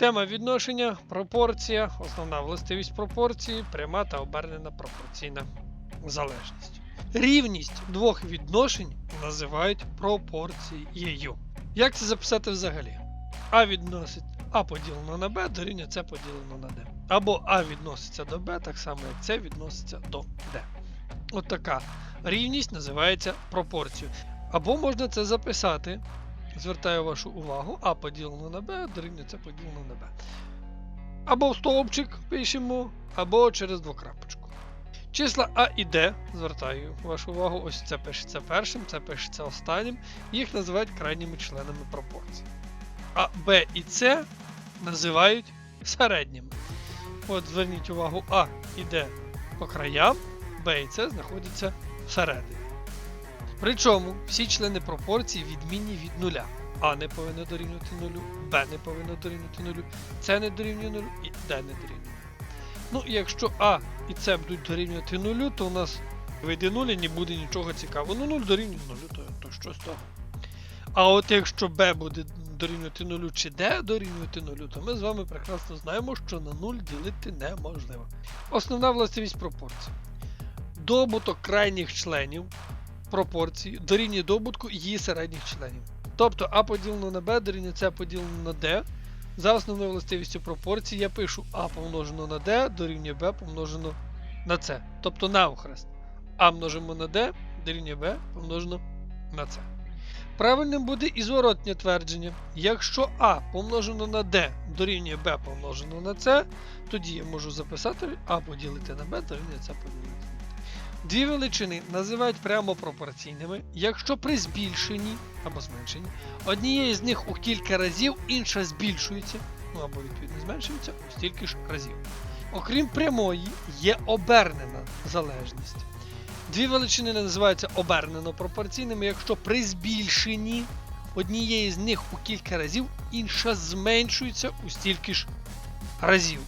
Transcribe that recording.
Тема відношення, пропорція, основна властивість пропорції, пряма та обернена пропорційна залежність. Рівність двох відношень називають пропорцією. Як це записати взагалі? А відносить А поділено на Б дорівнює С поділено на Д. Або А відноситься до Б, так само як С відноситься до Д. От така рівність називається пропорцією. Або можна це записати. Звертаю вашу увагу, А поділено на Б дорівнює С поділено на Б. Або в стовпчик пишемо, або через двокрапочку. Числа А і Д, звертаю вашу увагу, ось це пишеться першим, це пишеться останнім. Їх називають крайніми членами пропорції. А Б і С називають середніми. От зверніть увагу, А і Д по краям, Б і С знаходяться всередині. Причому всі члени пропорції відмінні від нуля. А не повинно дорівнювати нулю, Б не повинно дорівнювати нулю, С не дорівнює нулю і Д не дорівнює. Ну, і якщо А і С будуть дорівнювати нулю, то у нас вийде нуль і не буде нічого цікавого. Ну, 0 дорівнює нулю, то, то з того? А от якщо Б буде дорівнювати нулю чи Д дорівнювати нулю, то ми з вами прекрасно знаємо, що на 0 ділити неможливо. Основна властивість пропорції. Добуток крайніх членів пропорції дорівнює добутку її середніх членів. Тобто А поділено на Б дорівнює С поділено на Д. За основною властивістю пропорції я пишу А помножено на D дорівнює Б помножено на С. Тобто навхрест. А множимо на D дорівнює Б помножено на С. Правильним буде і зворотнє твердження. Якщо А помножено на D дорівнює Б помножено на С, тоді я можу записати А поділити на Б дорівнює С поділити Д. Дві величини називають прямо пропорційними, якщо при збільшенні або зменшенні однієї з них у кілька разів, інша збільшується, ну або відповідно зменшується у стільки ж разів. Окрім прямої, є обернена залежність. Дві величини називаються обернено пропорційними, якщо при збільшенні однієї з них у кілька разів, інша зменшується у стільки ж разів.